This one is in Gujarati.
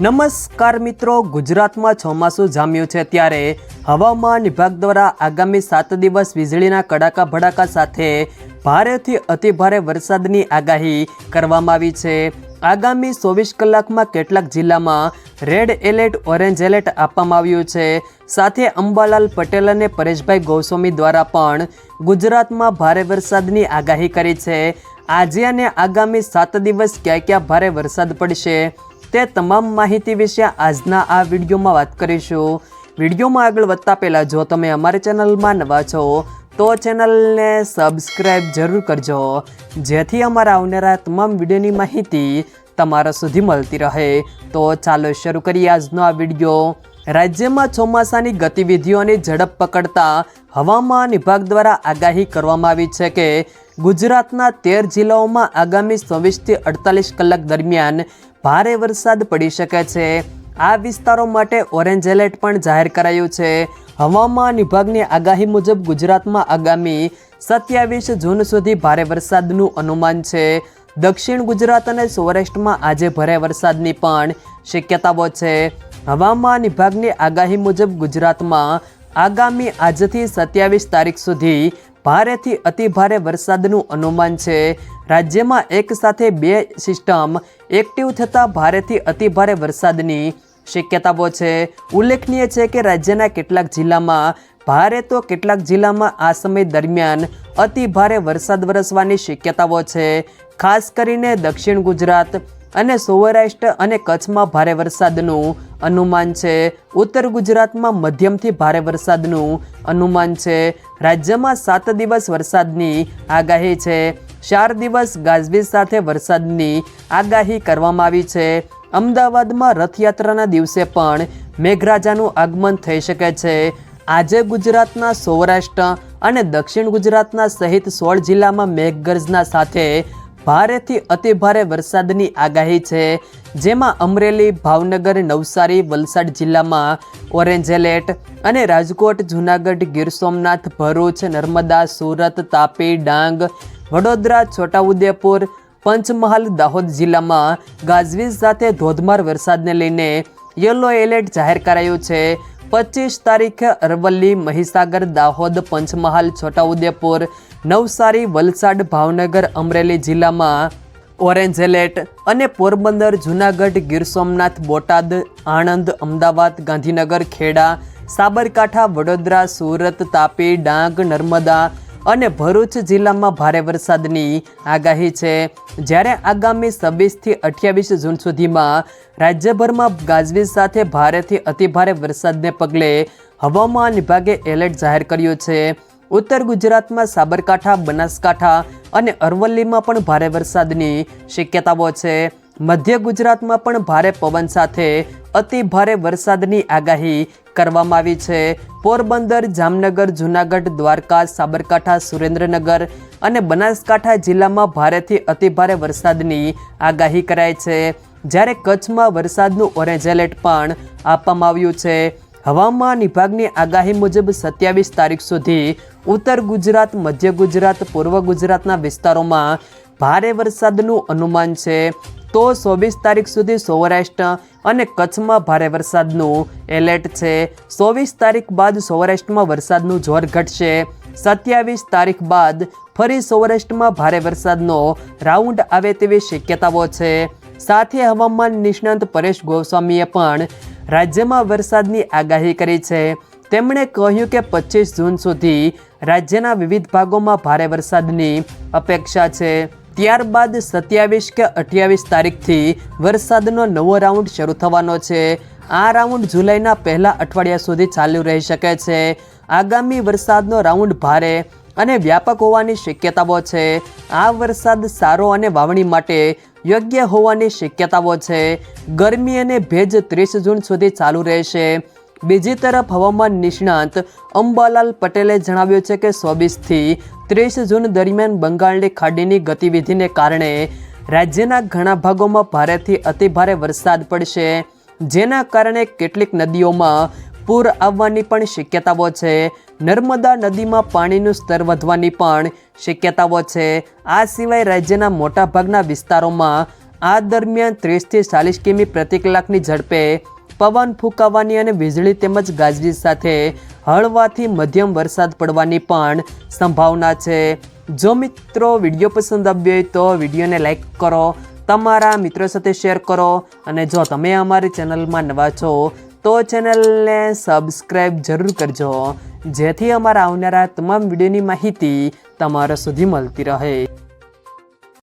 નમસ્કાર મિત્રો, ગુજરાતમાં ચોમાસું જામ્યું છે ત્યારે હવામાન વિભાગ દ્વારા આગામી સાત દિવસ વીજળીના કડાકા ભડાકા સાથે ભારેથી અતિભારે વરસાદની આગાહી કરવામાં આવી છે. આગામી ચોવીસ કલાકમાં કેટલાક જિલ્લામાં રેડ એલર્ટ, ઓરેન્જ એલર્ટ આપવામાં આવ્યું છે. સાથે અંબાલાલ પટેલ અને પરેશભાઈ ગોસ્વામી દ્વારા પણ ગુજરાતમાં ભારે વરસાદની આગાહી કરી છે. આજે અને આગામી સાત દિવસ ક્યાં ક્યાં ભારે વરસાદ પડશે? તે તમામ માહિતી વિશે આજના આ વિડીયોમાં વાત કરીશું. વિડીયોમાં આગળ વધતા પહેલાં જો તમે અમારી ચેનલમાં નવા છો, તો ચેનલને સબસ્ક્રાઈબ જરૂર કરજો, જેથી અમારા આવનારા તમામ વિડીયોની માહિતી તમારા સુધી મળતી રહે. તો ચાલો શરૂ કરીએ આજનો આ વીડિયો. રાજ્યમાં ચોમાસાની ગતિવિધિઓની ઝડપ પકડતા હવામાન વિભાગ દ્વારા આગાહી કરવામાં આવી છે કે ગુજરાતના તેર જિલ્લાઓમાં આગામી ચોવીસથી અડતાલીસ કલાક દરમિયાન ભારે વરસાદ પડી શકે છે. આ વિસ્તારો માટે ઓરેન્જ એલર્ટ પણ જાહેર કરાયું છે. હવામાન વિભાગની આગાહી મુજબ ગુજરાતમાં આગામી સત્યાવીસ જૂન સુધી ભારે વરસાદનું અનુમાન છે. દક્ષિણ ગુજરાત અને સૌરાષ્ટ્રમાં આજે ભારે વરસાદની પણ શક્યતાઓ છે. હવામાન વિભાગની આગાહી મુજબ ગુજરાતમાં આગામી આજથી સત્યાવીસ તારીખ સુધી ભારેથી અતિભારે વરસાદનું અનુમાન છે. રાજ્યમાં એક સાથે બે સિસ્ટમ એક્ટિવ થતાં ભારેથી અતિભારે વરસાદની શક્યતાઓ છે. ઉલ્લેખનીય છે કે રાજ્યના કેટલાક જિલ્લામાં ભારે તો કેટલાક જિલ્લામાં આ સમય દરમિયાન અતિ ભારે વરસાદ વરસવાની શક્યતાઓ છે. ખાસ કરીને દક્ષિણ ગુજરાત અને સૌરાષ્ટ્ર અને કચ્છમાં ભારે વરસાદનું અનુમાન છે. ઉત્તર ગુજરાતમાં મધ્યમથી ભારે વરસાદનું અનુમાન છે. રાજ્યમાં સાત દિવસ વરસાદની આગાહી છે. ચાર દિવસ ગાજવીજ સાથે વરસાદની આગાહી કરવામાં આવી છે. અમદાવાદમાં રથયાત્રાના દિવસે પણ મેઘરાજાનું આગમન થઈ શકે છે. આજે ગુજરાતના સૌરાષ્ટ્ર અને દક્ષિણ ગુજરાતના સહિત સોળ જિલ્લામાં મેઘગર્જના સાથે ભારેથી અતિભારે વરસાદની આગાહી છે. જેમાં અમરેલી, ભાવનગર, નવસારી, વલસાડ જિલ્લામાં ઓરેન્જ એલર્ટ અને રાજકોટ, જૂનાગઢ, ગીર સોમનાથ, ભરૂચ, નર્મદા, સુરત, તાપી, ડાંગ વડોદરા, છોટાઉદેપુર, પંચમહાલ, દાહોદ જિલ્લામાં ગાજવીજ સાથે ધોધમાર વરસાદને લઈને યલો એલર્ટ જાહેર કરાયું છે. પચીસ તારીખે અરવલ્લી, મહીસાગર, દાહોદ, પંચમહાલ, છોટાઉદેપુર, નવસારી, વલસાડ, ભાવનગર, અમરેલી જિલ્લામાં ઓરેન્જ એલર્ટ અને પોરબંદર, જૂનાગઢ, ગીર સોમનાથ, બોટાદ, આણંદ, અમદાવાદ, ગાંધીનગર, ખેડા, સાબરકાંઠા, વડોદરા, સુરત, તાપી, ડાંગ, નર્મદા અને ભરૂચ જિલ્લામાં ભારે વરસાદની આગાહી છે. જ્યારે આગામી છવ્વીસથી અઠ્યાવીસ જૂન સુધીમાં રાજ્યભરમાં ગાજવીજ સાથે ભારેથી અતિભારે વરસાદને પગલે હવામાન વિભાગે એલર્ટ જાહેર કર્યું છે. ઉત્તર ગુજરાતમાં સાબરકાંઠા, બનાસકાંઠા અને અરવલ્લીમાં પણ ભારે વરસાદની શક્યતાઓ છે. મધ્ય ગુજરાતમાં પણ ભારે પવન સાથે અતિ ભારે વરસાદની આગાહી કરવામાં આવી છે. પોરબંદર, જામનગર, જૂનાગઢ, દ્વારકા, સાબરકાંઠા, સુરેન્દ્રનગર અને બનાસકાંઠા જિલ્લામાં ભારેથી અતિભારે વરસાદની આગાહી કરાઈ છે. જ્યારે કચ્છમાં વરસાદનું ઓરેન્જ એલર્ટ પણ આપવામાં આવ્યું છે. હવામાન વિભાગની આગાહી મુજબ સત્યાવીસ તારીખ સુધી ઉત્તર ગુજરાત, મધ્ય ગુજરાત, પૂર્વ ગુજરાતના વિસ્તારોમાં ભારે વરસાદનું અનુમાન છે. તો ચોવીસ તારીખ સુધી સૌરાષ્ટ્ર અને કચ્છમાં ભારે વરસાદનું એલર્ટ છે. ચોવીસ તારીખ બાદ સૌરાષ્ટ્રમાં વરસાદનું જોર ઘટશે. સત્યાવીસ તારીખ બાદ ફરી સૌરાષ્ટ્રમાં ભારે વરસાદનો રાઉન્ડ આવે તેવી શક્યતાઓ છે. સાથે હવામાન નિષ્ણાંત પરેશ ગોસ્વામીએ પણ રાજ્યમાં વરસાદની આગાહી કરી છે. તેમણે કહ્યું કે પચીસ જૂન સુધી રાજ્યના વિવિધ ભાગોમાં ભારે વરસાદની અપેક્ષા છે. ત્યારબાદ સત્યાવીસ કે અઠ્યાવીસ તારીખથી વરસાદનો નવો રાઉન્ડ શરૂ થવાનો છે. આ રાઉન્ડ જુલાઈના પહેલા અઠવાડિયા સુધી ચાલુ રહી શકે છે. આગામી વરસાદનો રાઉન્ડ ભારે અને વ્યાપક હોવાની શક્યતાઓ છે. આ વરસાદ સારો અને વાવણી માટે યોગ્ય હોવાની શક્યતાઓ છે. ગરમી અને ભેજ ત્રીસ જૂન સુધી ચાલુ રહેશે. બીજી તરફ હવામાન નિષ્ણાંત અંબાલાલ પટેલે જણાવ્યું છે કે ચોવીસથી ત્રીસ જૂન દરમિયાન બંગાળની ખાડીની ગતિવિધિને કારણે રાજ્યના ઘણા ભાગોમાં ભારેથી અતિભારે વરસાદ પડશે, જેના કારણે કેટલીક નદીઓમાં પૂર આવવાની પણ શક્યતાઓ છે. નર્મદા નદીમાં પાણીનું સ્તર વધવાની પણ શક્યતાઓ છે. આ સિવાય રાજ્યના મોટાભાગના વિસ્તારોમાં આ દરમિયાન ત્રીસથી ચાલીસ કિમી પ્રતિ કલાકની ઝડપે પવન ફૂંકાવાની અને વીજળી તેમજ ગાજવીજ સાથે હળવાથી મધ્યમ વરસાદ પડવાની પણ સંભાવના છે. જો મિત્રો વીડિયો પસંદ આવ્યો હોય તો વિડીયોને લાઇક કરો, તમારા મિત્રો સાથે શેર કરો અને જો તમે અમારી ચેનલમાં નવા છો તો ચેનલને સબસ્ક્રાઈબ જરૂર કરજો, જેથી અમારા આવનારા તમામ વિડીયોની માહિતી તમારા સુધી મળતી રહે.